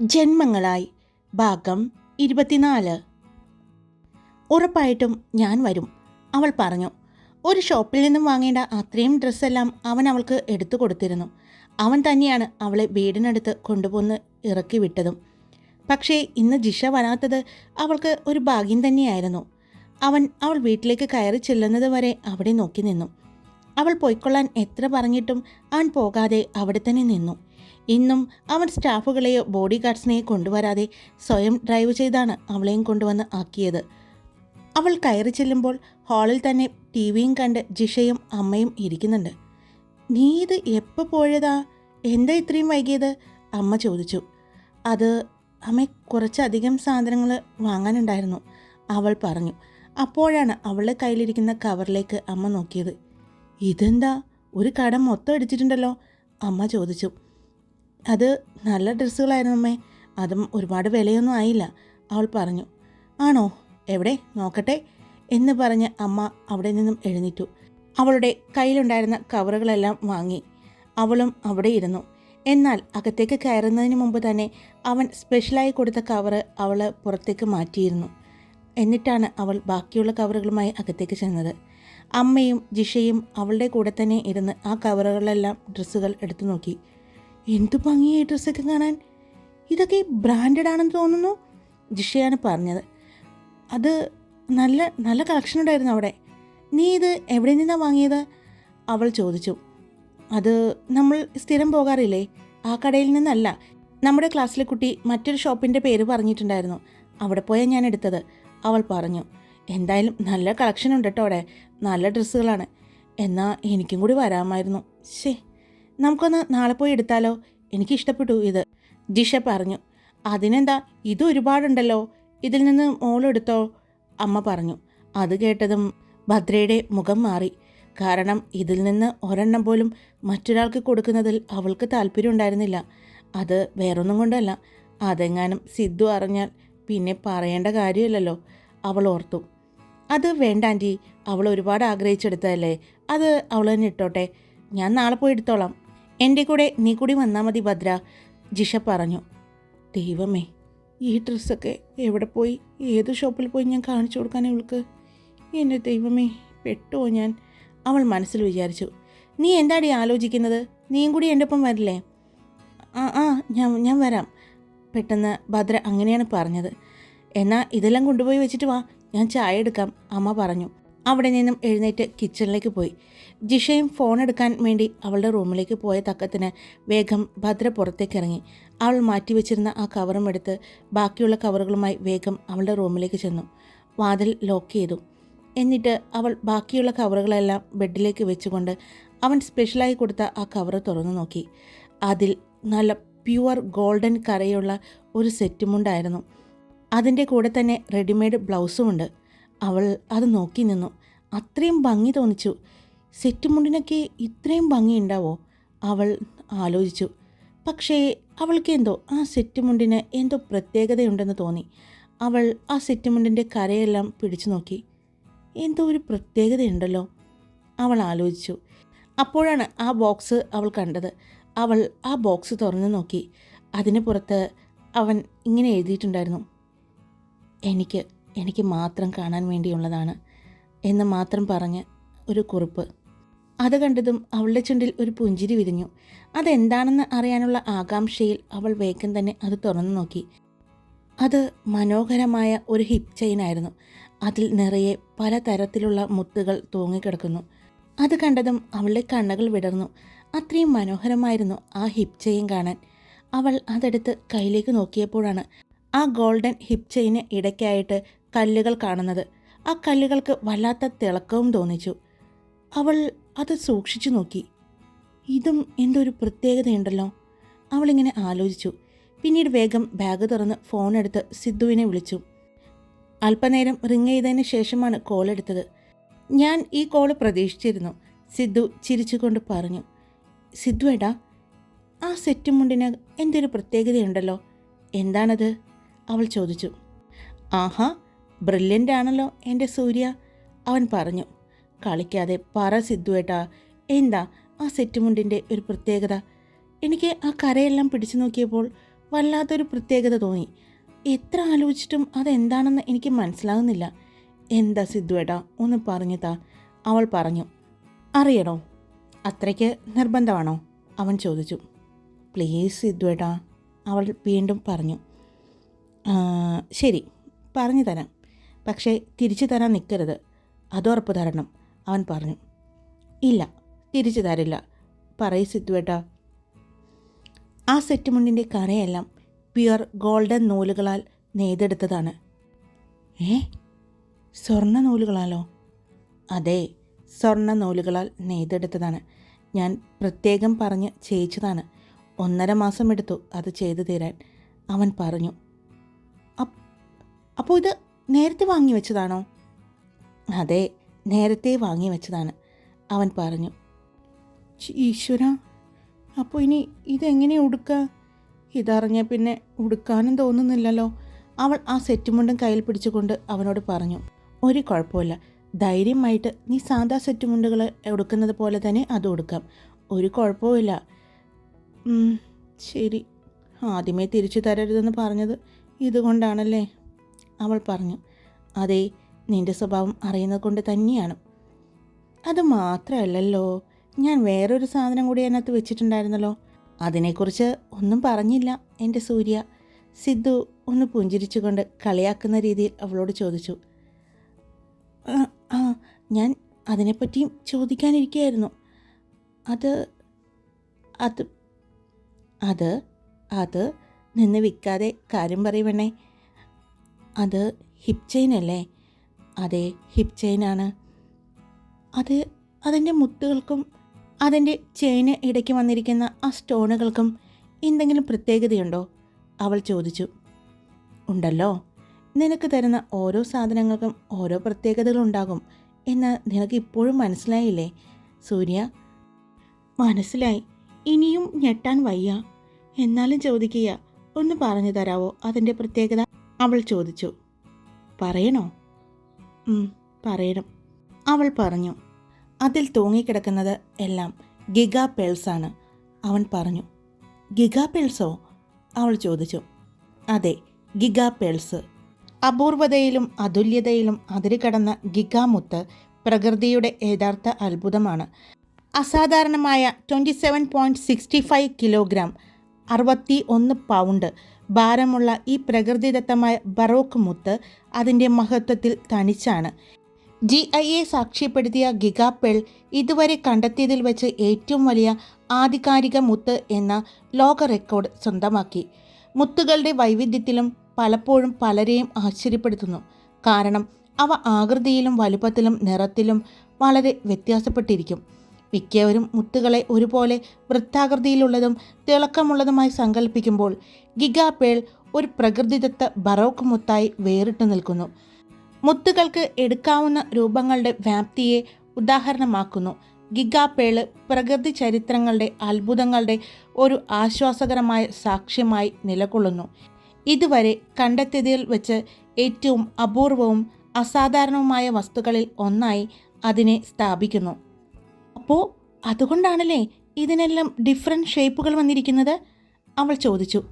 ജന്മങ്ങളായി. ഭാഗം ഇരുപത്തിനാല്. ഉറപ്പായിട്ടും ഞാൻ വരും. അവൾ പറഞ്ഞു. ഒരു ഷോപ്പിൽ നിന്നും വാങ്ങേണ്ട അത്രയും ഡ്രസ്സെല്ലാം അവൻ അവൾക്ക് എടുത്തു കൊടുത്തിരുന്നു. അവൻ തന്നെയാണ് അവളെ വീടിനടുത്ത് കൊണ്ടുപോന്ന് ഇറക്കി വിട്ടതും. പക്ഷേ ഇന്ന് ജിഷ വരാത്തത് അവൾക്ക് ഒരു ഭാഗ്യം തന്നെയായിരുന്നു. അവൻ അവൾ വീട്ടിലേക്ക് കയറി ചെല്ലുന്നത് വരെ അവിടെ നോക്കി നിന്നു. അവൾ പോയിക്കൊള്ളാൻ എത്ര പറഞ്ഞിട്ടും അവൻ പോകാതെ അവിടെ തന്നെ നിന്നു. ഇന്നും അവൻ സ്റ്റാഫുകളെയോ ബോഡി ഗാർഡ്സിനെയോ കൊണ്ടുവരാതെ സ്വയം ഡ്രൈവ് ചെയ്താണ് അവളെയും കൊണ്ടുവന്ന് ആക്കിയത്. അവൾ കയറി ചെല്ലുമ്പോൾ ഹാളിൽ തന്നെ ടി വിയും കണ്ട് ജിഷയും അമ്മയും ഇരിക്കുന്നുണ്ട്. നീ ഇത് എപ്പോൾ പോയതാ? എന്താ ഇത്രയും വൈകിയത്? അമ്മ ചോദിച്ചു. അത് അമ്മ കുറച്ചധികം സാധനങ്ങൾ വാങ്ങാനുണ്ടായിരുന്നു അവൾ പറഞ്ഞു. അപ്പോഴാണ് അവളുടെ കയ്യിലിരിക്കുന്ന കവറിലേക്ക് അമ്മ നോക്കിയത്. ഇതെന്താ? ഒരു കടം മൊത്തം അടിച്ചിട്ടുണ്ടല്ലോ? അമ്മ ചോദിച്ചു. അത് നല്ല ഡ്രസ്സുകളായിരുന്നു അമ്മേ. അതും ഒരുപാട് വിലയൊന്നും ആയില്ല അവൾ പറഞ്ഞു. ആണോ? എവിടെ? നോക്കട്ടെ എന്ന് പറഞ്ഞ് അമ്മ അവിടെ നിന്നും എഴുന്നേറ്റു. അവളുടെ കയ്യിലുണ്ടായിരുന്ന കവറുകളെല്ലാം വാങ്ങി. അവളും അവിടെ ഇരുന്നു. എന്നാൽ അകത്തേക്ക് കയറുന്നതിന് മുമ്പ് തന്നെ അവൻ സ്പെഷ്യലായി കൊടുത്ത കവറ് അവൾ പുറത്തേക്ക് മാറ്റിയിരുന്നു. എന്നിട്ടാണ് അവൾ ബാക്കിയുള്ള കവറുകളുമായി അകത്തേക്ക് ചെന്നത്. അമ്മയും ജിഷയും അവളുടെ കൂടെ തന്നെ ഇരുന്ന് ആ കവറുകളെല്ലാം ഡ്രസ്സുകൾ എടുത്തു നോക്കി. എന്തു ഭംഗിയായി ഡ്രസ്സൊക്കെ കാണാൻ? ഇതൊക്കെ ബ്രാൻഡഡ് ആണെന്ന് തോന്നുന്നു ജിഷയാണ് പറഞ്ഞത്. അത് നല്ല നല്ല കളക്ഷൻ ഉണ്ടായിരുന്നു അവിടെ. നീ ഇത് എവിടെ നിന്നാണ് വാങ്ങിയത്? അവൾ ചോദിച്ചു. അത് നമ്മൾ സ്ഥിരം പോകാറില്ലേ? ആ കടയിൽ നിന്നല്ല. നമ്മുടെ ക്ലാസ്സിലെ കുട്ടി മറ്റൊരു ഷോപ്പിന്റെ പേര് പറഞ്ഞിട്ടുണ്ടായിരുന്നു. അവിടെ പോയാൽ ഞാൻ എടുത്തത്. അവൾ പറഞ്ഞു എന്തായാലും നല്ല കളക്ഷൻ ഉണ്ട് കേട്ടോ അവിടെ. നല്ല ഡ്രസ്സുകളാണ്. എന്നാൽ എനിക്കും കൂടി വരാമായിരുന്നു. ശേ നമുക്കൊന്ന് നാളെ പോയി എടുത്താലോ? എനിക്ക് ഇഷ്ടപ്പെട്ടു ഇത്. ജിഷ പറഞ്ഞു. അതിനെന്താ? ഇത് ഒരുപാടുണ്ടല്ലോ. ഇതിൽ നിന്ന് മോളെടുത്തോ അമ്മ പറഞ്ഞു. അത് കേട്ടതും ഭദ്രയുടെ മുഖം മാറി. കാരണം ഇതിൽ നിന്ന് ഒരെണ്ണം പോലും മറ്റൊരാൾക്ക് കൊടുക്കുന്നതിൽ അവൾക്ക് താല്പര്യം ഉണ്ടായിരുന്നില്ല അത് വേറൊന്നും കൊണ്ടല്ല. അതെങ്ങാനും സിദ്ധു അറിഞ്ഞാൽ പിന്നെ പറയേണ്ട കാര്യമില്ലല്ലോ. അവൾ ഓർത്തു. അത് വേണ്ട ആന്റി. അവൾ ഒരുപാട് ആഗ്രഹിച്ചെടുത്തതല്ലേ? അത് അവൾ തന്നെ ഇട്ടോട്ടെ. ഞാൻ നാളെ പോയി എടുത്തോളാം. എന്റെ കൂടെ നീ കൂടി വന്നാൽ മതി ഭദ്ര ജിഷ പറഞ്ഞു. ദൈവമേ ഈ ഡ്രസ്സൊക്കെ എവിടെ പോയി? ഏത് ഷോപ്പിൽ പോയി ഞാൻ കാണിച്ചു കൊടുക്കാൻ ഇവൾക്ക്? എന്റെ ദൈവമേ പെട്ടോ ഞാൻ. അവൾ മനസ്സിൽ വിചാരിച്ചു. നീ എന്താടി ആലോചിക്കുന്നത്? നീയും കൂടി എന്റെ ഒപ്പം വരില്ലേ? ആ ആ ഞാൻ ഞാൻ വരാം. പെട്ടെന്ന് ഭദ്ര അങ്ങനെയാണ് പറഞ്ഞത്. എന്നാൽ ഇതെല്ലാം കൊണ്ടുപോയി വെച്ചിട്ട് വാ ഞാൻ ചായ എടുക്കാം അമ്മ പറഞ്ഞു. അവിടെ നിന്നും എഴുന്നേറ്റ് കിച്ചണിലേക്ക് പോയി. ജിഷയും ഫോൺ എടുക്കാൻ വേണ്ടി അവളുടെ റൂമിലേക്ക് പോയ തക്കത്തിന് വേഗം ഭദ്ര പുറത്തേക്ക് ഇറങ്ങി. അവൾ മാറ്റിവെച്ചിരുന്ന ആ കവറും എടുത്ത് ബാക്കിയുള്ള കവറുകളുമായി വേഗം അവളുടെ റൂമിലേക്ക് ചെന്നു. വാതിൽ ലോക്ക് ചെയ്തു. എന്നിട്ട് അവൾ ബാക്കിയുള്ള കവറുകളെല്ലാം ബെഡിലേക്ക് വെച്ചുകൊണ്ട് അവൻ സ്പെഷ്യലായി കൊടുത്ത ആ കവർ തുറന്നു നോക്കി. അതിൽ നല്ല പ്യുവർ ഗോൾഡൻ കറയുള്ള ഒരു സെറ്റുമുണ്ടായിരുന്നു അതിന്റെ കൂടെ തന്നെ റെഡിമെയ്ഡ് ബ്ലൗസുമുണ്ട് അവൾ അത് നോക്കി നിന്നു. അത്രയും ഭംഗി തോന്നിച്ചു. സെറ്റുമുണ്ടിനൊക്കെ ഇത്രയും ഭംഗിയുണ്ടാവോ അവൾ ആലോചിച്ചു. പക്ഷേ അവൾക്ക് എന്തോ ആ സെറ്റുമുണ്ടിന് എന്തോ പ്രത്യേകതയുണ്ടെന്ന് തോന്നി. അവൾ ആ സെറ്റുമുണ്ടിന്റെ കരയെല്ലാം പിടിച്ചു നോക്കി. എന്തോ ഒരു പ്രത്യേകതയുണ്ടല്ലോ. അവൾ ആലോചിച്ചു. അപ്പോഴാണ് ആ ബോക്സ് അവൾ കണ്ടത്. അവൾ ആ ബോക്സ് തുറന്നു നോക്കി. അതിന് പുറത്ത് അവൻ ഇങ്ങനെ എഴുതിയിട്ടുണ്ടായിരുന്നു. എനിക്ക് എനിക്ക് മാത്രം കാണാൻ വേണ്ടിയുള്ളതാണ് എന്ന് മാത്രം പറഞ്ഞ് ഒരു കുറിപ്പ്. അത് കണ്ടതും അവളുടെ ചുണ്ടിൽ ഒരു പുഞ്ചിരി വിരിഞ്ഞു. അതെന്താണെന്ന് അറിയാനുള്ള ആകാംക്ഷയിൽ അവൾ വേഗം തന്നെ അത് തുറന്നു നോക്കി. അത് മനോഹരമായ ഒരു ഹിപ്പ് ചെയിനായിരുന്നു അതിൽ നിറയെ പലതരത്തിലുള്ള മുത്തുകൾ തൂങ്ങിക്കിടക്കുന്നു. അത് കണ്ടതും അവളുടെ കണ്ണുകൾ വിടർന്നു. അത്രയും മനോഹരമായിരുന്നു ആ ഹിപ് ചെയിൻ കാണാൻ. അവൾ അതെടുത്ത് കയ്യിലേക്ക് നോക്കിയപ്പോഴാണ് ആ ഗോൾഡൻ ഹിപ് ചെയിന് ഇടയ്ക്കായിട്ട് കല്ലുകൾ കാണുന്നത്. ആ കല്ലുകൾക്ക് വല്ലാത്ത തിളക്കവും തോന്നിച്ചു. അവൾ അത് സൂക്ഷിച്ചു നോക്കി. ഇതും എന്തൊരു പ്രത്യേകതയുണ്ടല്ലോ. അവളിങ്ങനെ ആലോചിച്ചു. പിന്നീട് വേഗം ബാഗ് തുറന്ന് ഫോണെടുത്ത് സിദ്ധുവിനെ വിളിച്ചു. അല്പനേരം റിങ് ചെയ്തതിന് ശേഷമാണ് കോൾ എടുത്തത്. ഞാൻ ഈ കോൾ പ്രതീക്ഷിച്ചിരുന്നു സിദ്ധു ചിരിച്ചുകൊണ്ട് പറഞ്ഞു. സിദ്ധു എടാ ആ സെറ്റ് മുണ്ടിന് എന്തൊരു പ്രത്യേകതയുണ്ടല്ലോ. എന്താണത്? അവൾ ചോദിച്ചു. ആഹാ ബ്രില്യന്റ് ആണല്ലോ എന്റെ സൂര്യ അവൻ പറഞ്ഞു. കളിക്കാതെ പറ സിദ്ധുവേട്ടാ എന്താ ആ സെറ്റുമുണ്ടിന്റെ ഒരു പ്രത്യേകത? എനിക്ക് ആ കരയെല്ലാം പിടിച്ചു നോക്കിയപ്പോൾ വല്ലാത്തൊരു പ്രത്യേകത തോന്നി. എത്ര ആലോചിച്ചിട്ടും അതെന്താണെന്ന് എനിക്ക് മനസ്സിലാകുന്നില്ല എന്താ സിദ്ധുവേട്ടാ ഒന്ന് പറഞ്ഞു താ. അവൾ പറഞ്ഞു അറിയണോ? അത്രയ്ക്ക് നിർബന്ധമാണോ? അവൻ ചോദിച്ചു. പ്ലീസ് സിദ്ധുവേട്ടാ അവൾ വീണ്ടും പറഞ്ഞു. ശരി പറഞ്ഞു തരാം. പക്ഷേ തിരിച്ചു തരാൻ നിൽക്കരുത്. അതുറപ്പ് തരണം അവൻ പറഞ്ഞു. ഇല്ല തിരിച്ചു തരില്ല പറയ് സിദ്ധുവേട്ടാ. ആ സെറ്റ് മുണ്ടിന്റെ കരയെല്ലാം പ്യുർ ഗോൾഡൻ നൂലുകളാൽ നെയ്തെടുത്തതാണ്. ഏ? സ്വർണ നൂലുകളാലോ? അതെ സ്വർണ നൂലുകളാൽ നെയ്തെടുത്തതാണ്. ഞാൻ പ്രത്യേകം പറഞ്ഞ് ചെയ്യിച്ചതാണ്. ഒന്നര മാസം എടുത്തു അത് ചെയ്തു തീരാൻ അവൻ പറഞ്ഞു. അപ്പോൾ ഇത് നേരത്തെ വാങ്ങി വെച്ചതാണോ? അതെ നേരത്തെ വാങ്ങി വെച്ചതാണ്. അവൻ പറഞ്ഞു "ഛി, ഈശ്വര അപ്പോൾ ഇനി ഇതെങ്ങനെ ഉടുക്കുക ഇതറിഞ്ഞ പിന്നെ ഉടുക്കാനും തോന്നുന്നില്ലല്ലോ. അവൾ ആ സെറ്റ് സെറ്റുമുണ്ടും കയ്യിൽ പിടിച്ചുകൊണ്ട് അവനോട് പറഞ്ഞു ഒരു കുഴപ്പമില്ല. ധൈര്യമായിട്ട് നീ സാധാ സെറ്റുമുണ്ടുകൾ എടുക്കുന്നത് പോലെ തന്നെ അത് ഉടുക്കാം. ഒരു കുഴപ്പവുമില്ല. ശരി. ആദ്യമേ തിരിച്ചു തരരുതെന്ന് പറഞ്ഞത് ഇതുകൊണ്ടാണല്ലേ? അവൾ പറഞ്ഞു അതെ നിന്റെ സ്വഭാവം അറിയുന്നത് കൊണ്ട് തന്നെയാണ്. അത് മാത്രമല്ലല്ലോ ഞാൻ വേറൊരു സാധനം കൂടി അതിനകത്ത് വെച്ചിട്ടുണ്ടായിരുന്നല്ലോ. അതിനെക്കുറിച്ച് ഒന്നും പറഞ്ഞില്ല എന്റെ സൂര്യ. സിദ്ധു ഒന്ന് പുഞ്ചിരിച്ചുകൊണ്ട് കളിയാക്കുന്ന രീതിയിൽ അവളോട് ചോദിച്ചു "ആ, ഞാൻ അതിനെപ്പറ്റിയും ചോദിക്കാനിരിക്കുകയായിരുന്നു. അത് അത് അത് അത് നിന്ന് വിൽക്കാതെ കാര്യം പറയുവണ്ണേ അത് ഹിപ് ചെയിൻ അല്ലേ? അതെ ഹിപ് ചെയിനാണ് അത് അതിന്റെ മുത്തുകൾക്കും അതിന്റെ ചെയിന് ഇടയ്ക്ക് വന്നിരിക്കുന്ന ആ സ്റ്റോണുകൾക്കും എന്തെങ്കിലും പ്രത്യേകതയുണ്ടോ? അവൾ ചോദിച്ചു. ഉണ്ടല്ലോ. നിനക്ക് തരുന്ന ഓരോ സാധനങ്ങൾക്കും ഓരോ പ്രത്യേകതകളുണ്ടാകും എന്ന് നിനക്ക് ഇപ്പോഴും മനസ്സിലായില്ലേ? സൂര്യ. മനസ്സിലായി. ഇനിയും ഞെട്ടാൻ വയ്യ. എന്നാലും ചോദിക്കുക. ഒന്ന് പറഞ്ഞു തരാവോ അതിന്റെ പ്രത്യേകത? അവൾ ചോദിച്ചു. പറയണോ? പറയണം. അവൾ പറഞ്ഞു. അതിൽ തൂങ്ങിക്കിടക്കുന്നത് എല്ലാം ഗിഗാ പേൾസാണ് അവൻ പറഞ്ഞു. ഗിഗാ പേൾസോ? അവൾ ചോദിച്ചു. അതെ ഗിഗാ പേൾസ്. അപൂർവതയിലും അതുല്യതയിലും അതിരുകടന്ന ഗിഗാമുത്ത് പ്രകൃതിയുടെ യഥാർത്ഥ അത്ഭുതമാണ്. അസാധാരണമായ twenty seven point sixty five kilogram അറുപത്തി ഒന്ന് പൗണ്ട് ഭാരമുള്ള ഈ പ്രകൃതിദത്തമായ ബറോക്ക് മുത്ത് അതിന്റെ മഹത്വത്തിൽ തനിച്ചാണ്. ജി ഐ എ സാക്ഷ്യപ്പെടുത്തിയ ഗിഗാപെൾ ഇതുവരെ കണ്ടെത്തിയതിൽ വെച്ച് ഏറ്റവും വലിയ ആധികാരിക മുത്ത് എന്ന ലോക റെക്കോർഡ് സ്വന്തമാക്കി. മുത്തുകളുടെ വൈവിധ്യത്തിലും പലപ്പോഴും പലരെയും ആശ്ചര്യപ്പെടുത്തുന്നു. കാരണം അവ ആകൃതിയിലും വലുപ്പത്തിലും നിറത്തിലും വളരെ വ്യത്യാസപ്പെട്ടിരിക്കും. മിക്കവരും മുത്തുകളെ ഒരുപോലെ വൃത്താകൃതിയിലുള്ളതും തിളക്കമുള്ളതുമായി സങ്കല്പിക്കുമ്പോൾ ഗിഗാപേൾ ഒരു പ്രകൃതിദത്ത ബറോക്ക് മുത്തായി വേറിട്ടു നിൽക്കുന്നു. മുത്തുകൾക്ക് എടുക്കാവുന്ന രൂപങ്ങളുടെ വ്യാപ്തിയെ ഉദാഹരണമാക്കുന്നു. ഗിഗാപേൾ പ്രകൃതി ചരിത്രങ്ങളുടെ അത്ഭുതങ്ങളുടെ ഒരു ആശ്വാസകരമായ സാക്ഷ്യമായി നിലകൊള്ളുന്നു. ഇതുവരെ കണ്ടെത്തിയതിൽ വെച്ച് ഏറ്റവും അപൂർവവും അസാധാരണവുമായ വസ്തുക്കളിൽ ഒന്നായി അതിനെ സ്ഥാപിക്കുന്നു. അപ്പോൾ അതുകൊണ്ടാണല്ലേ ഇതിനെല്ലാം ഡിഫറെന്റ് ഷേപ്പുകൾ വന്നിരിക്കുന്നത്? അവൾ ചോദിച്ചു.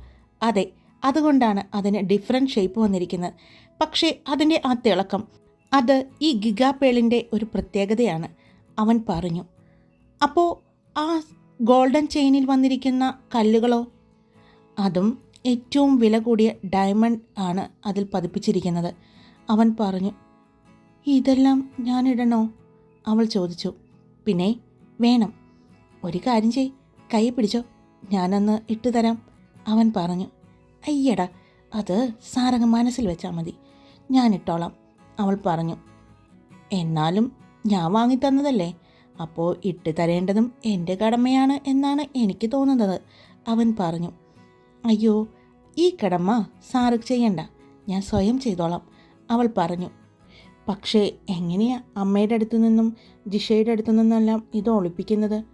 അതെ അതുകൊണ്ടാണ് അതിന് ഡിഫറെന്റ് ഷേപ്പ് വന്നിരിക്കുന്നത്. പക്ഷേ അതിന്റെ ആ തിളക്കം അത് ഈ ഗിഗാപേളിന്റെ ഒരു പ്രത്യേകതയാണ്. അവൻ പറഞ്ഞു അപ്പോൾ ആ ഗോൾഡൻ ചെയിനിൽ വന്നിരിക്കുന്ന കല്ലുകളോ? അതും ഏറ്റവും വില കൂടിയ ഡയമണ്ട് ആണ് അതിൽ പതിപ്പിച്ചിരിക്കുന്നത്. അവൻ പറഞ്ഞു ഇതെല്ലാം ഞാനിടണോ അവൾ ചോദിച്ചു. പിന്നെ വേണം. ഒരു കാര്യം ചെയ്. കൈ പിടിച്ചോ. ഞാനൊന്ന് ഇട്ടു തരാം. അവൻ പറഞ്ഞു. അയ്യടാ അത് സാരംഗ മനസ്സിൽ വെച്ചാൽ മതി. ഞാൻ ഇട്ടോളാം. അവൾ പറഞ്ഞു. എന്നാലും ഞാൻ വാങ്ങിത്തന്നതല്ലേ അപ്പോൾ ഇട്ട് തരേണ്ടതും എന്റെ കടമയാണ് എന്നാണ് എനിക്ക് തോന്നുന്നത്. അവൻ പറഞ്ഞു. അയ്യോ ഈ കടമ സാറ് ചെയ്യണ്ട. ഞാൻ സ്വയം ചെയ്തോളാം. അവൾ പറഞ്ഞു. പക്ഷേ എങ്ങനെയാ അമ്മയുടെ അടുത്തു നിന്നും ജിഷയുടെ അടുത്തു നിന്നെല്ലാം ഇത് ഒളിപ്പിക്കുന്നത്?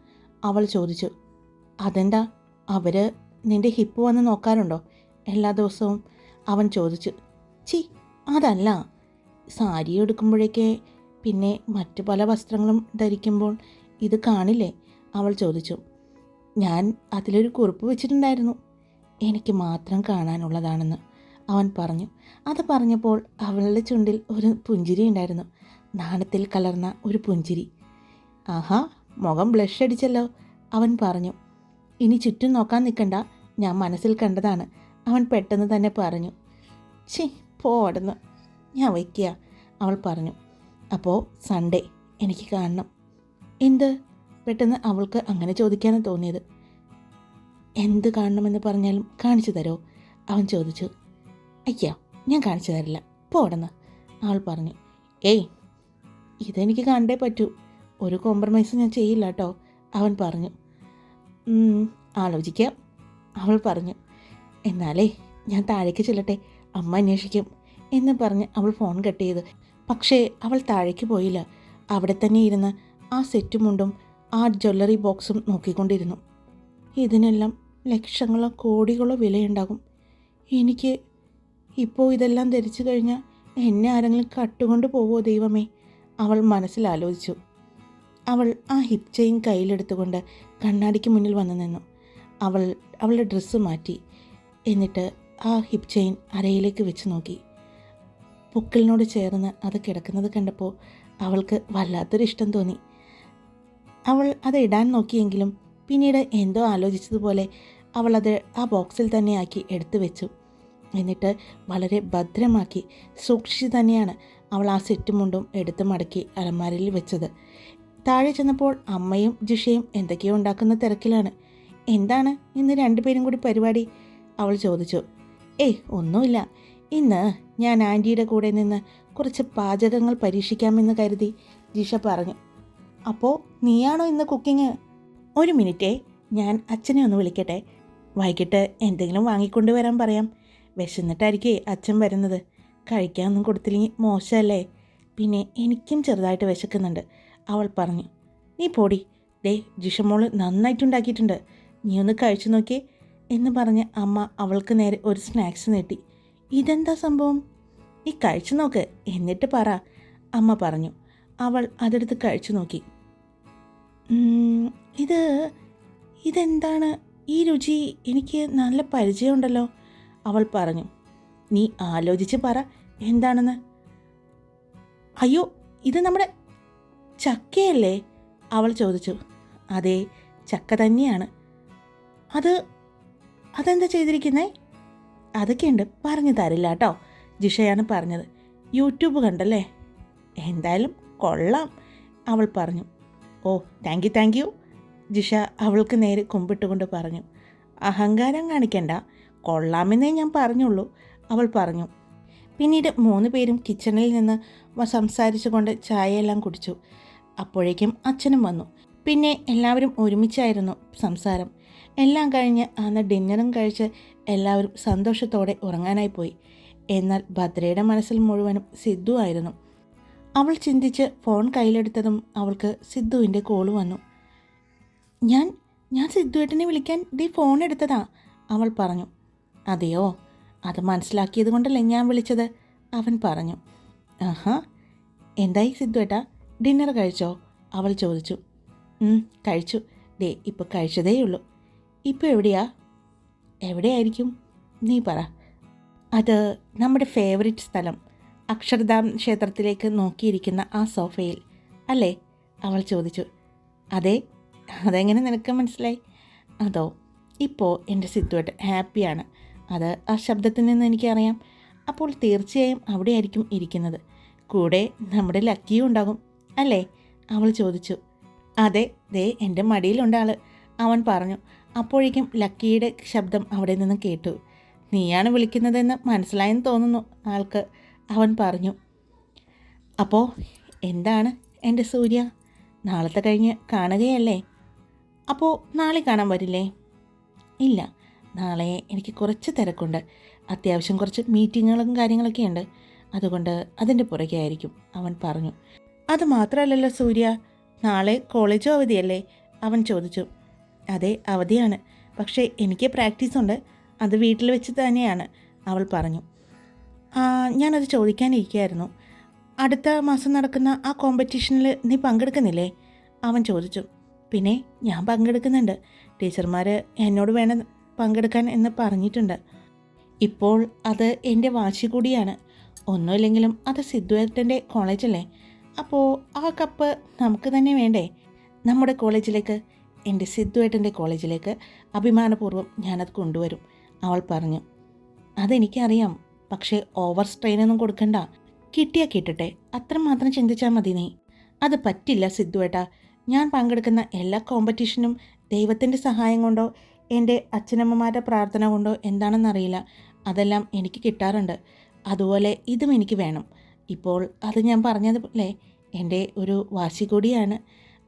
അവൾ ചോദിച്ചു. അതെന്താ? അവർ നിന്റെ ഹിപ്പ് വന്ന് നോക്കാറുണ്ടോ? എല്ലാ ദിവസവും അവൻ ചോദിച്ചു. ചി അതല്ല. സാരി എടുക്കുമ്പോഴേക്ക് പിന്നെ മറ്റു പല വസ്ത്രങ്ങളും ധരിക്കുമ്പോൾ ഇത് കാണില്ലേ? അവൾ ചോദിച്ചു. ഞാൻ അതിലൊരു കുറിപ്പ് വെച്ചിട്ടുണ്ടായിരുന്നു. എനിക്ക് മാത്രം കാണാനുള്ളതാണെന്ന്. അവൻ പറഞ്ഞു. അത് പറഞ്ഞപ്പോൾ അവളുടെ ചുണ്ടിൽ ഒരു പുഞ്ചിരി ഉണ്ടായിരുന്നു. നാണത്തിൽ കലർന്ന ഒരു പുഞ്ചിരി. ആഹാ മുഖം ബ്ലഷ് അടിച്ചല്ലോ. അവൻ പറഞ്ഞു. ഇനി ചുറ്റും നോക്കാൻ നിൽക്കണ്ട. ഞാൻ മനസ്സിൽ കണ്ടതാണ്. അവൻ പെട്ടെന്ന് തന്നെ പറഞ്ഞു. ഛേ പോടുന്നു ഞാൻ വയ്ക്കുക. അവൾ പറഞ്ഞു. അപ്പോൾ സൺഡേ എനിക്ക് കാണണം. എന്ത്? പെട്ടെന്ന് അവൾക്ക് അങ്ങനെ ചോദിക്കാനാണ് തോന്നിയത്. എന്ത് കാണണമെന്ന് പറഞ്ഞാലും കാണിച്ചു തരോ? അവൻ ചോദിച്ചു. അയ്യോ ഞാൻ കാണിച്ചു തരില്ല. പോടന്ന് ആൾ പറഞ്ഞു ഏയ് ഇതെനിക്ക് കണ്ടേ പറ്റൂ. ഒരു കോംപ്രമൈസ് ഞാൻ ചെയ്യില്ല കേട്ടോ അവൻ പറഞ്ഞു "ഉം, ആലോചിക്കാം. അവൾ പറഞ്ഞു എന്നാലേ ഞാൻ താഴേക്ക് ചെല്ലട്ടെ. അമ്മ അന്വേഷിക്കും. എന്ന് പറഞ്ഞ് അവൾ ഫോൺ കട്ട് ചെയ്ത്. പക്ഷേ അവൾ താഴേക്ക് പോയില്ല. അവിടെ തന്നെ ഇരുന്ന് ആ സെറ്റും മുണ്ടും ആ ജ്വല്ലറി ബോക്സും നോക്കിക്കൊണ്ടിരുന്നു. ഇതിനെല്ലാം ലക്ഷങ്ങളോ കോടികളോ വിലയുണ്ടാകും. എനിക്ക് ഇപ്പോൾ ഇതെല്ലാം ധരിച്ചു കഴിഞ്ഞാൽ എന്നെ ആരെങ്കിലും കട്ടുകൊണ്ട് പോവോ ദൈവമേ? അവൾ മനസ്സിലാലോചിച്ചു. അവൾ ആ ഹിപ് ചെയിൻ കയ്യിലെടുത്തുകൊണ്ട് കണ്ണാടിക്ക് മുന്നിൽ വന്നു നിന്നു. അവൾ അവളുടെ ഡ്രസ്സ് മാറ്റി. എന്നിട്ട് ആ ഹിപ് ചെയിൻ അരയിലേക്ക് വെച്ച് നോക്കി. പൊക്കിളിനോട് ചേർന്ന് അത് കിടക്കുന്നത് കണ്ടപ്പോൾ അവൾക്ക് വല്ലാത്തൊരു ഇഷ്ടം തോന്നി. അവൾ അത് ഇടാൻ നോക്കിയെങ്കിലും പിന്നീട് എന്തോ ആലോചിച്ചതുപോലെ അവൾ അത് ആ ബോക്സിൽ തന്നെ ആക്കി എടുത്തു വെച്ചു. എന്നിട്ട് വളരെ ഭദ്രമാക്കി സൂക്ഷിച്ച് തന്നെയാണ് അവൾ ആ സെറ്റ് മുണ്ടും എടുത്ത് മടക്കി അലമാരയിൽ വെച്ചത്. താഴെ ചെന്നപ്പോൾ അമ്മയും ജിഷയും എന്തൊക്കെയോ ഉണ്ടാക്കുന്ന തിരക്കിലാണ്. എന്താണ്? ഇന്ന് രണ്ടുപേരും കൂടി പരിപാടി? അവൾ ചോദിച്ചു. ഏയ് ഒന്നുമില്ല. ഇന്ന് ഞാൻ ആന്റിയുടെ കൂടെ നിന്ന് കുറച്ച് പാചകങ്ങൾ പരീക്ഷിക്കാമെന്ന് കരുതി ജിഷ പറഞ്ഞു. അപ്പോൾ നീയാണോ ഇന്ന് കുക്കിങ് ഒരു മിനിറ്റേ ഞാൻ അച്ഛനെ ഒന്ന് വിളിക്കട്ടെ. വൈകിട്ട് എന്തെങ്കിലും വാങ്ങിക്കൊണ്ടുവരാൻ പറയാം. വിശന്നിട്ടായിരിക്കേ അച്ഛൻ വരുന്നത്. കഴിക്കാനൊന്നും കൊടുത്തില്ലെങ്കിൽ മോശമല്ലേ പിന്നെ എനിക്കും ചെറുതായിട്ട് വിശക്കുന്നുണ്ട്. അവൾ പറഞ്ഞു നീ പോടി. ദേ ജിഷമോൾ നന്നായിട്ടുണ്ടാക്കിയിട്ടുണ്ട്. നീ ഒന്ന് കഴിച്ചു നോക്കിയേ. എന്ന് പറഞ്ഞ് അമ്മ അവൾക്ക് നേരെ ഒരു സ്നാക്സ് നീട്ടി. ഇതെന്താ സംഭവം? നീ കഴിച്ചു നോക്ക്. എന്നിട്ട് പറ. അമ്മ പറഞ്ഞു. അവൾ അതെടുത്ത് കഴിച്ചു നോക്കി. ഇത് ഇതെന്താണ്? ഈ രുചി എനിക്ക് നല്ല പരിചയമുണ്ടല്ലോ. അവൾ പറഞ്ഞു നീ ആലോചിച്ച് പറ എന്താണെന്ന്? അയ്യോ ഇത് നമ്മുടെ ചക്കയല്ലേ? അവൾ ചോദിച്ചു. അതെ ചക്ക തന്നെയാണ്. അത് അതെന്താ ചെയ്തിരിക്കുന്നേ? അതൊക്കെയുണ്ട് പറഞ്ഞു തരില്ല കേട്ടോ ജിഷയാണ് പറഞ്ഞത്. യൂട്യൂബ് കണ്ടല്ലേ? എന്തായാലും കൊള്ളാം അവൾ പറഞ്ഞു. ഓ thank you thank you Jisha അവൾക്ക് നേരെ കുമ്പിട്ടുകൊണ്ട് പറഞ്ഞു. അഹങ്കാരം കാണിക്കണ്ട കൊള്ളാമെന്നേ ഞാൻ പറഞ്ഞുള്ളൂ അവൾ പറഞ്ഞു. പിന്നീട് മൂന്ന് പേരും കിച്ചണിൽ നിന്ന് സംസാരിച്ചുകൊണ്ട് ചായയെല്ലാം കുടിച്ചു. അപ്പോഴേക്കും അച്ഛനും വന്നു. പിന്നെ എല്ലാവരും ഒരുമിച്ചായിരുന്നു സംസാരം. എല്ലാം കഴിഞ്ഞ് അന്ന് ഡിന്നറും കഴിച്ച് എല്ലാവരും സന്തോഷത്തോടെ ഉറങ്ങാനായി പോയി. എന്നാൽ ഭദ്രയുടെ മനസ്സിൽ മുഴുവനും സിദ്ധു ആയിരുന്നു. അവൾ ചിന്തിച്ച് ഫോൺ കയ്യിലെടുത്തതും അവൾക്ക് സിദ്ധുവിന്റെ കോൾ വന്നു. ഞാൻ ഞാൻ സിദ്ധുവേട്ടനെ വിളിക്കാൻ ദീ ഫോൺ എടുത്തതാ അവൾ പറഞ്ഞു. അതെയോ? അത് മനസ്സിലാക്കിയത് കൊണ്ടല്ലേ ഞാൻ വിളിച്ചത്? അവൻ പറഞ്ഞു. ആഹാ. എന്തായി സിദ്ധുവേട്ടാ? ഡിന്നർ കഴിച്ചോ? അവൾ ചോദിച്ചു. കഴിച്ചു. ദേ ഇപ്പോൾ കഴിച്ചതേ ഉള്ളൂ ഇപ്പോൾ എവിടെയാ? എവിടെയായിരിക്കും? നീ പറ. അത് നമ്മുടെ ഫേവറിറ്റ് സ്ഥലം. അക്ഷർധാം ക്ഷേത്രത്തിലേക്ക് നോക്കിയിരിക്കുന്ന ആ സോഫയിൽ. അല്ലേ? അവൾ ചോദിച്ചു. അതെ? അതെങ്ങനെ നിനക്ക് മനസ്സിലായി? അതോ ഇപ്പോൾ എന്റെ സിദ്ധുവേട്ടൻ ഹാപ്പിയാണ് അത് ആ ശബ്ദത്തിൽ നിന്ന് എനിക്കറിയാം. അപ്പോൾ തീർച്ചയായും അവിടെയായിരിക്കും ഇരിക്കുന്നത്. കൂടെ നമ്മുടെ ലക്കിയും ഉണ്ടാകും അല്ലേ? അവൾ ചോദിച്ചു. അതെ ദേ എന്റെ മടിയിലുണ്ട് ആൾ അവൻ പറഞ്ഞു. അപ്പോഴേക്കും ലക്കിയുടെ ശബ്ദം അവിടെ നിന്ന് കേട്ടു. നീയാണ് വിളിക്കുന്നതെന്ന് മനസ്സിലായെന്ന് തോന്നുന്നു ആൾക്ക്. അവൻ പറഞ്ഞു. അപ്പോൾ എന്താണ് എന്റെ സൂര്യ? നാളത്തെ കഴിഞ്ഞ് കാണുകയല്ലേ? അപ്പോൾ നാളെ കാണാൻ വരില്ലേ? ഇല്ല നാളെ എനിക്ക് കുറച്ച് തിരക്കുണ്ട്. അത്യാവശ്യം കുറച്ച് മീറ്റിങ്ങുകളും കാര്യങ്ങളൊക്കെ ഉണ്ട്. അതുകൊണ്ട് അതിന്റെ പുറകെ ആയിരിക്കും അവൻ പറഞ്ഞു. അത് മാത്രമല്ലല്ലോ സൂര്യ നാളെ കോളേജ് അവധിയല്ലേ? അവൻ ചോദിച്ചു. അതെ അവധിയാണ്. പക്ഷേ എനിക്ക് പ്രാക്ടീസ് ഉണ്ട്. അത് വീട്ടിൽ വെച്ച് തന്നെയാണ് അവൾ പറഞ്ഞു. ഞാനത് ചോദിക്കാനിരിക്കുകയായിരുന്നു. അടുത്ത മാസം നടക്കുന്ന ആ കോമ്പറ്റീഷനിൽ നീ പങ്കെടുക്കുന്നില്ലേ? അവൻ ചോദിച്ചു. പിന്നെ ഞാൻ പങ്കെടുക്കുന്നുണ്ട്. ടീച്ചർമാർ എന്നോട് വേണം പങ്കെടുക്കാൻ എന്ന് പറഞ്ഞിട്ടുണ്ട്. ഇപ്പോൾ അത് എന്റെ വാശി കൂടിയാണ്. ഒന്നുമില്ലെങ്കിലും അത് സിദ്ധുവേട്ടന്റെ കോളേജല്ലേ. അപ്പോൾ ആ കപ്പ് നമുക്ക് തന്നെ വേണ്ടേ? നമ്മുടെ കോളേജിലേക്ക് എന്റെ സിദ്ധുവേട്ടന്റെ കോളേജിലേക്ക് അഭിമാനപൂർവം ഞാനത് കൊണ്ടുവരും അവൾ പറഞ്ഞു. അതെനിക്കറിയാം പക്ഷേ ഓവർ സ്ട്രെയിനൊന്നും കൊടുക്കണ്ട. കിട്ടിയാൽ കിട്ടട്ടെ അത്രമാത്രം ചിന്തിച്ചാൽ മതി നീ. അത് പറ്റില്ല സിദ്ധുവേട്ടാ ഞാൻ പങ്കെടുക്കുന്ന എല്ലാ കോമ്പറ്റീഷനും ദൈവത്തിന്റെ സഹായം കൊണ്ടോ എന്റെ അച്ഛനമ്മമാരുടെ പ്രാർത്ഥന കൊണ്ടോ എന്താണെന്നറിയില്ല. അതെല്ലാം എനിക്ക് കിട്ടാറുണ്ട്. അതുപോലെ ഇതും എനിക്ക് വേണം. ഇപ്പോൾ അത് ഞാൻ പറഞ്ഞതുപോലെ എന്റെ ഒരു വാശി കൂടിയാണ്.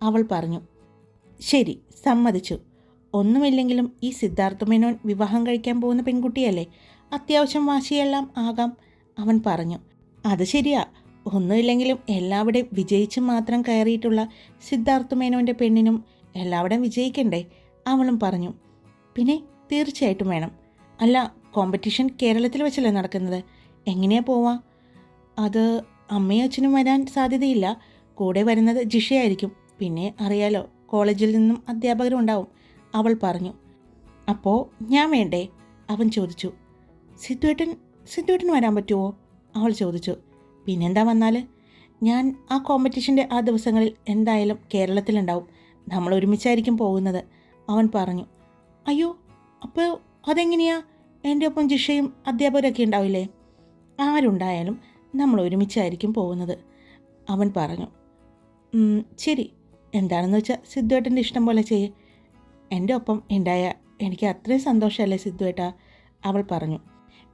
അവൾ പറഞ്ഞു ശരി സമ്മതിച്ചു. ഒന്നുമില്ലെങ്കിലും ഈ സിദ്ധാർത്ഥ മേനോൻ വിവാഹം കഴിക്കാൻ പോകുന്ന പെൺകുട്ടിയല്ലേ? അത്യാവശ്യം വാശിയെല്ലാം ആകാം അവൻ പറഞ്ഞു. അത് ശരിയാ. ഒന്നുമില്ലെങ്കിലും എല്ലാവിടെയും വിജയിച്ച് മാത്രം കയറിയിട്ടുള്ള സിദ്ധാർത്ഥ മേനോന്റെ പെണ്ണിനും എല്ലാവിടെയും വിജയിക്കണ്ടേ? അവളും പറഞ്ഞു. പിന്നെ തീർച്ചയായിട്ടും വേണം. അല്ല കോമ്പറ്റീഷൻ കേരളത്തിൽ വെച്ചല്ലേ നടക്കുന്നത്? എങ്ങനെയാ പോവാ? അത് അമ്മയും അച്ഛനും വരാൻ സാധ്യതയില്ല. കൂടെ വരുന്നത് ജിഷയായിരിക്കും. പിന്നെ അറിയാലോ കോളേജിൽ നിന്നും അധ്യാപകരും ഉണ്ടാവും. അവൾ പറഞ്ഞു അപ്പോൾ ഞാൻ വേണ്ടേ? അവൻ ചോദിച്ചു സിദ്ധുവേട്ടൻ സിദ്ധുവേട്ടൻ വരാൻ പറ്റുമോ അവൾ ചോദിച്ചു പിന്നെന്താ വന്നാൽ ഞാൻ ആ കോമ്പറ്റീഷന്റെ ആ ദിവസങ്ങളിൽ എന്തായാലും കേരളത്തിലുണ്ടാവും. നമ്മൾ ഒരുമിച്ചായിരിക്കും പോകുന്നത്. അവൻ പറഞ്ഞു അയ്യോ അപ്പോൾ അതെങ്ങനെയാ? എന്റെ ഒപ്പം ജിഷയും അധ്യാപകരൊക്കെ ഉണ്ടാവില്ലേ? ആരുണ്ടായാലും നമ്മൾ ഒരുമിച്ചായിരിക്കും പോകുന്നത്. അവൻ പറഞ്ഞു ശരി. എന്താണെന്ന് വെച്ചാൽ സിദ്ധുവേട്ടന്റെ ഇഷ്ടം പോലെ ചെയ്യ്. എന്റെ ഒപ്പം ഉണ്ടായ എനിക്ക് അത്രയും സന്തോഷമല്ലേ സിദ്ധുവേട്ട? അവൾ പറഞ്ഞു.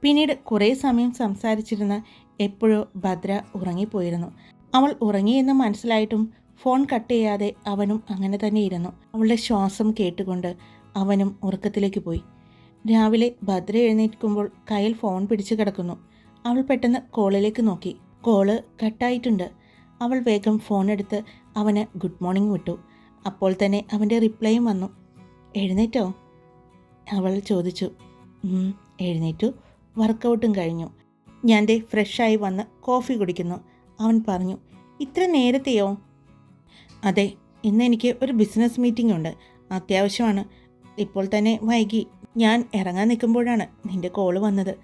പിന്നീട് കുറേ സമയം സംസാരിച്ചിരുന്ന എപ്പോഴോ ഭദ്ര ഉറങ്ങിപ്പോയിരുന്നു. അവൾ ഉറങ്ങിയെന്ന് മനസ്സിലായിട്ടും ഫോൺ കട്ട് ചെയ്യാതെ അവനും അങ്ങനെ തന്നെ ഇരുന്നു. അവളുടെ ശ്വാസം കേട്ടുകൊണ്ട് അവനും ഉറക്കത്തിലേക്ക് പോയി. രാവിലെ ഭദ്ര എഴുന്നേൽക്കുമ്പോൾ കയ്യിൽ ഫോൺ പിടിച്ചു കിടക്കുന്നു. അവൾ പെട്ടെന്ന് കോളിലേക്ക് നോക്കി. കോൾ കട്ടായിട്ടുണ്ട്. അവൾ വേഗം ഫോൺ എടുത്ത് അവന് ഗുഡ് മോർണിംഗ് വിട്ടു. അപ്പോൾ തന്നെ അവന്റെ റിപ്ലൈയും വന്നു. എഴുന്നേറ്റോ? അവൾ ചോദിച്ചു. എഴുന്നേറ്റു. വർക്കൗട്ടും കഴിഞ്ഞു. ഞാൻ ദേ ഫ്രഷായി വന്ന് കോഫി കുടിക്കുന്നു. അവൻ പറഞ്ഞു ഇത്ര നേരത്തെയോ? അതെ ഇന്ന് എനിക്ക് ഒരു ബിസിനസ് മീറ്റിംഗ് ഉണ്ട്. അത്യാവശ്യമാണ്. ഇപ്പോൾ തന്നെ വൈകി. ഞാൻ ഇറങ്ങാൻ നിൽക്കുമ്പോഴാണ് നിന്റെ കോൾ വന്നത്.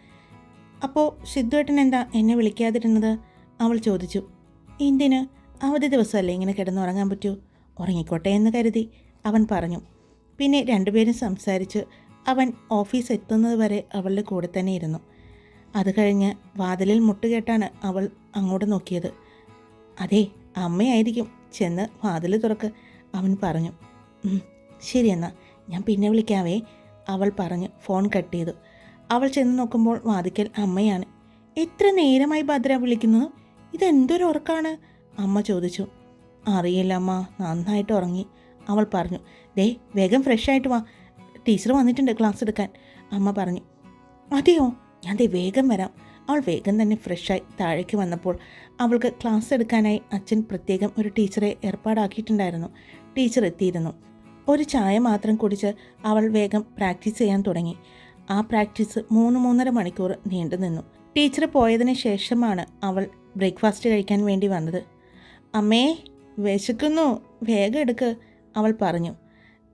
അപ്പോൾ സിദ്ധുവേട്ടൻ എന്താ എന്നെ വിളിക്കാതിരുന്നത്? അവൾ ചോദിച്ചു. എന്തിന്? അവധി ദിവസമല്ലേ ഇങ്ങനെ കിടന്നുറങ്ങാൻ പറ്റൂ? ഉറങ്ങിക്കോട്ടെ എന്ന് കരുതി അവൻ പറഞ്ഞു. പിന്നെ രണ്ടുപേരും സംസാരിച്ച് അവൻ ഓഫീസ് എത്തുന്നത് വരെ അവളുടെ കൂടെ തന്നെ ഇരുന്നു. അത് കഴിഞ്ഞ് വാതിലിൽ മുട്ടുകേട്ടാണ് അവൾ അങ്ങോട്ട് നോക്കിയത്. അതെ അമ്മയായിരിക്കും. ചെന്ന് വാതിൽ തുറക്ക് അവൻ പറഞ്ഞു. ശരിയെന്നാ ഞാൻ പിന്നെ വിളിക്കാവേ. അവൾ പറഞ്ഞ് ഫോൺ കട്ട് ചെയ്തു. അവൾ ചെന്ന് നോക്കുമ്പോൾ വാതിക്കൽ അമ്മയാണ്. എത്ര നേരമായി ഭദ്ര വിളിക്കുന്നത്? ഇതെന്തൊരു ഉറക്കാണ്? അമ്മ ചോദിച്ചു. അറിയില്ല അമ്മ നന്നായിട്ട് ഉറങ്ങി. അവൾ പറഞ്ഞു ദേ വേഗം ഫ്രഷ് ആയിട്ട് വാ. ടീച്ചർ വന്നിട്ടുണ്ട് ക്ലാസ് എടുക്കാൻ. അമ്മ പറഞ്ഞു അതെയോ ഞാൻ ദേ വേഗം വരാം. അവൾ വേഗം തന്നെ ഫ്രഷായി താഴേക്ക് വന്നപ്പോൾ അവൾക്ക് ക്ലാസ് എടുക്കാനായി അച്ഛൻ പ്രത്യേകം ഒരു ടീച്ചറെ ഏർപ്പാടാക്കിയിട്ടുണ്ടായിരുന്നു. ടീച്ചർ എത്തിയിരുന്നു. ഒരു ചായ മാത്രം കുടിച്ച് അവൾ വേഗം പ്രാക്ടീസ് ചെയ്യാൻ തുടങ്ങി. ആ പ്രാക്ടീസ് മൂന്ന് മൂന്നര മണിക്കൂർ നീണ്ടു നിന്നു. ടീച്ചർ പോയതിന് ശേഷമാണ് അവൾ ബ്രേക്ക്ഫാസ്റ്റ് കഴിക്കാൻ വേണ്ടി വന്നത്. അമ്മേ വിശക്കുന്നു. വേഗം എടുക്ക് അവൾ പറഞ്ഞു.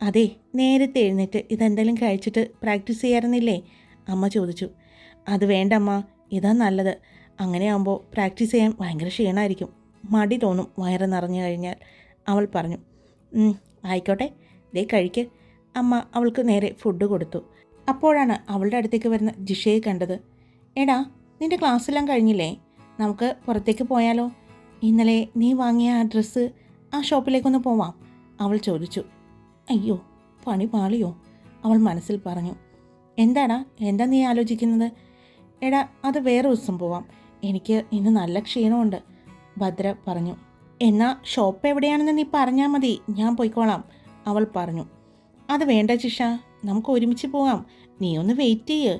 അതെ നേരത്തെ എഴുന്നേറ്റ് ഇതെന്തെങ്കിലും കഴിച്ചിട്ട് പ്രാക്ടീസ് ചെയ്യാറുന്നില്ലേ? അമ്മ ചോദിച്ചു. അത് വേണ്ട അമ്മ ഇതാ നല്ലത്. അങ്ങനെയാകുമ്പോൾ പ്രാക്ടീസ് ചെയ്യാൻ ഭയങ്കര ക്ഷീണമായിരിക്കും മടി തോന്നും വയറ് നിറഞ്ഞു കഴിഞ്ഞാൽ അവൾ പറഞ്ഞു. "ഉം, ആയിക്കോട്ടെ. ദേ കഴിക്ക്. അമ്മ അവൾക്ക് നേരെ ഫുഡ് കൊടുത്തു. അപ്പോഴാണ് അവളുടെ അടുത്തേക്ക് വരുന്ന ജിഷയെ കണ്ടത്. എടാ നിന്റെ ക്ലാസ്സെല്ലാം കഴിഞ്ഞില്ലേ? നമുക്ക് പുറത്തേക്ക് പോയാലോ? ഇന്നലെ നീ വാങ്ങിയ ആ ഡ്രസ്സ് ആ ഷോപ്പിലേക്കൊന്ന് പോവാം. അവൾ ചോദിച്ചു. അയ്യോ പണി പാളിയോ? അവൾ മനസ്സിൽ പറഞ്ഞു. എന്താടാ എന്താ നീ ആലോചിക്കുന്നത്? എടാ അത് വേറെ ദിവസം പോവാം. എനിക്ക് ഇന്ന് നല്ല ക്ഷീണമുണ്ട്. ഭദ്ര പറഞ്ഞു. എന്നാ ഷോപ്പ് എവിടെയാണെന്ന് നീ പറഞ്ഞാൽ മതി. ഞാൻ പോയിക്കോളാം. അവൾ പറഞ്ഞു അത് വേണ്ട ജിഷ നമുക്ക് ഒരുമിച്ച് പോകാം. നീ ഒന്ന് വെയിറ്റ് ചെയ്യ്.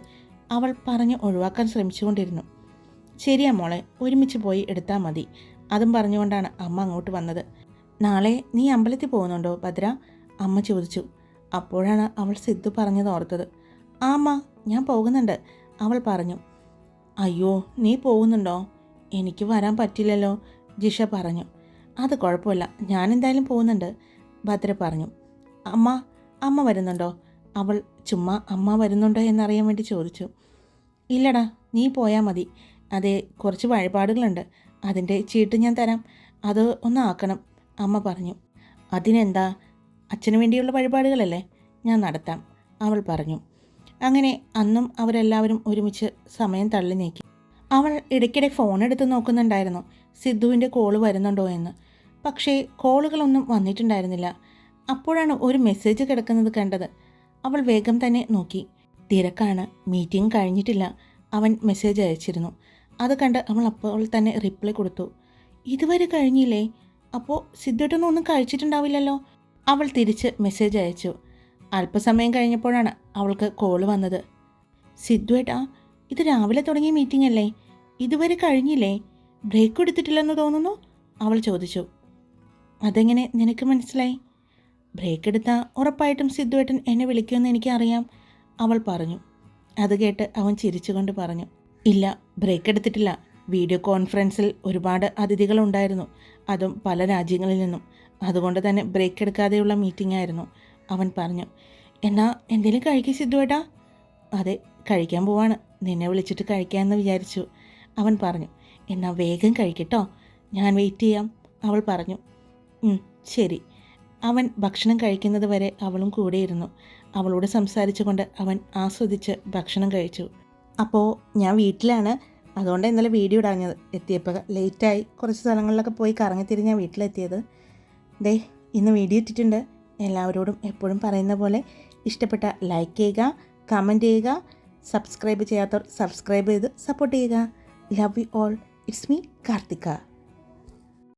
അവൾ പറഞ്ഞ് ഒഴിവാക്കാൻ ശ്രമിച്ചുകൊണ്ടിരുന്നു. ശരിയാ മോളെ ഒരുമിച്ച് പോയി എടുത്താൽ മതി. അതും പറഞ്ഞുകൊണ്ടാണ് അമ്മ അങ്ങോട്ട് വന്നത്. നാളെ നീ അമ്പലത്തിൽ പോകുന്നുണ്ടോ ഭദ്ര? അമ്മ ചോദിച്ചു. അപ്പോഴാണ് അവൾ സിദ്ധു പറഞ്ഞത് ഓർത്തത്. ആമ്മ ഞാൻ പോകുന്നുണ്ട്. അവൾ പറഞ്ഞു. അയ്യോ നീ പോകുന്നുണ്ടോ? എനിക്ക് വരാൻ പറ്റില്ലല്ലോ ജിഷ പറഞ്ഞു. അത് കുഴപ്പമില്ല ഞാൻ എന്തായാലും പോകുന്നുണ്ട്. ഭദ്ര പറഞ്ഞു അമ്മ അമ്മ വരുന്നുണ്ടോ? അവൾ ചുമ്മാ അമ്മ വരുന്നുണ്ടോ എന്നറിയാൻ വേണ്ടി ചോദിച്ചു. ഇല്ലടാ നീ പോയാൽ മതി. അതെ കുറച്ച് വഴിപാടുകളുണ്ട്. അതിന്റെ ചീട്ട് ഞാൻ തരാം. അത് ഒന്ന് ആക്കണം അമ്മ പറഞ്ഞു. അതിനെന്താ? അച്ഛന് വേണ്ടിയുള്ള വഴിപാടുകളല്ലേ? ഞാൻ നടത്താം അവൾ പറഞ്ഞു. അങ്ങനെ അന്നും അവരെല്ലാവരും ഒരുമിച്ച് സമയം തള്ളി നീക്കി. അവൾ ഇടയ്ക്കിടെ ഫോൺ എടുത്ത് നോക്കുന്നുണ്ടായിരുന്നു. സിദ്ധുവിന്റെ കോൾ വരുന്നുണ്ടോ എന്ന്. പക്ഷേ കോളുകളൊന്നും വന്നിട്ടുണ്ടായിരുന്നില്ല. അപ്പോഴാണ് ഒരു മെസ്സേജ് കിടക്കുന്നത് കണ്ടത്. അവൾ വേഗം തന്നെ നോക്കി. തിരക്കാണ്. മീറ്റിംഗ് കഴിഞ്ഞിട്ടില്ല. അവൻ മെസ്സേജ് അയച്ചിരുന്നു. അത് കണ്ട് അവൾ അപ്പോൾ തന്നെ റിപ്ലൈ കൊടുത്തു. ഇതുവരെ കഴിഞ്ഞില്ലേ? അപ്പോൾ സിദ്ധുട്ടൊന്നും ഒന്നും കഴിച്ചിട്ടുണ്ടാവില്ലല്ലോ? അവൾ തിരിച്ച് മെസ്സേജ് അയച്ചു. അല്പസമയം കഴിഞ്ഞപ്പോഴാണ് അവൾക്ക് കോൾ വന്നത്. സിദ്ധുവേട്ടാ ഇത് രാവിലെ തുടങ്ങിയ മീറ്റിംഗ് അല്ലേ? ഇതുവരെ കഴിഞ്ഞില്ലേ? ബ്രേക്ക് എടുത്തിട്ടില്ലെന്ന് തോന്നുന്നു? അവൾ ചോദിച്ചു. അതെങ്ങനെ നിനക്ക് മനസ്സിലായി? ബ്രേക്ക് എടുത്താൽ ഉറപ്പായിട്ടും സിദ്ധുവേട്ടൻ എന്നെ വിളിക്കുമെന്ന് എനിക്കറിയാം. അവൾ പറഞ്ഞു. അത് കേട്ട് അവൻ ചിരിച്ചുകൊണ്ട് പറഞ്ഞു. ഇല്ല ബ്രേക്ക് എടുത്തിട്ടില്ല. വീഡിയോ കോൺഫറൻസിൽ ഒരുപാട് അതിഥികളുണ്ടായിരുന്നു അതും പല രാജ്യങ്ങളിൽ നിന്നും. അതുകൊണ്ട് തന്നെ ബ്രേക്ക് എടുക്കാതെയുള്ള മീറ്റിംഗ് ആയിരുന്നു. അവൻ പറഞ്ഞു എന്നാ എന്തെങ്കിലും കഴിക്കും സിദ്ധുവേട്ടാ? അതെ കഴിക്കാൻ പോവാണ്. നിന്നെ വിളിച്ചിട്ട് കഴിക്കാമെന്ന് വിചാരിച്ചു. അവൻ പറഞ്ഞു എന്നാൽ വേഗം കഴിക്കട്ടോ ഞാൻ വെയിറ്റ് ചെയ്യാം. അവൾ പറഞ്ഞു "ഉം, ശരി. അവൻ ഭക്ഷണം കഴിക്കുന്നത് വരെ അവളും കൂടെയിരുന്നു. അവളോട് സംസാരിച്ചുകൊണ്ട് അവൻ ആസ്വദിച്ച് ഭക്ഷണം കഴിച്ചു. അപ്പോൾ ഞാൻ വീട്ടിലാണ്. അതുകൊണ്ട് ഇന്നലെ വീഡിയോ ഇടാഞ്ഞത്. എത്തിയപ്പോൾ ലേറ്റായി. കുറച്ച് സ്ഥലങ്ങളിലൊക്കെ പോയി കറങ്ങിത്തിരി ഞാൻ വീട്ടിലെത്തിയത്. ദേ ഇന്ന് വീഡിയോ ഇട്ടിട്ടുണ്ട്. എല്ലാവരോടും എപ്പോഴും പറയുന്ന പോലെ ഇഷ്ടപ്പെട്ട ലൈക്ക് ചെയ്യുക കമന്റ് ചെയ്യുക സബ്സ്ക്രൈബ് ചെയ്യാത്തവർ സബ്സ്ക്രൈബ് ചെയ്ത് സപ്പോർട്ട് ചെയ്യുക. Love you all it's me Karthika.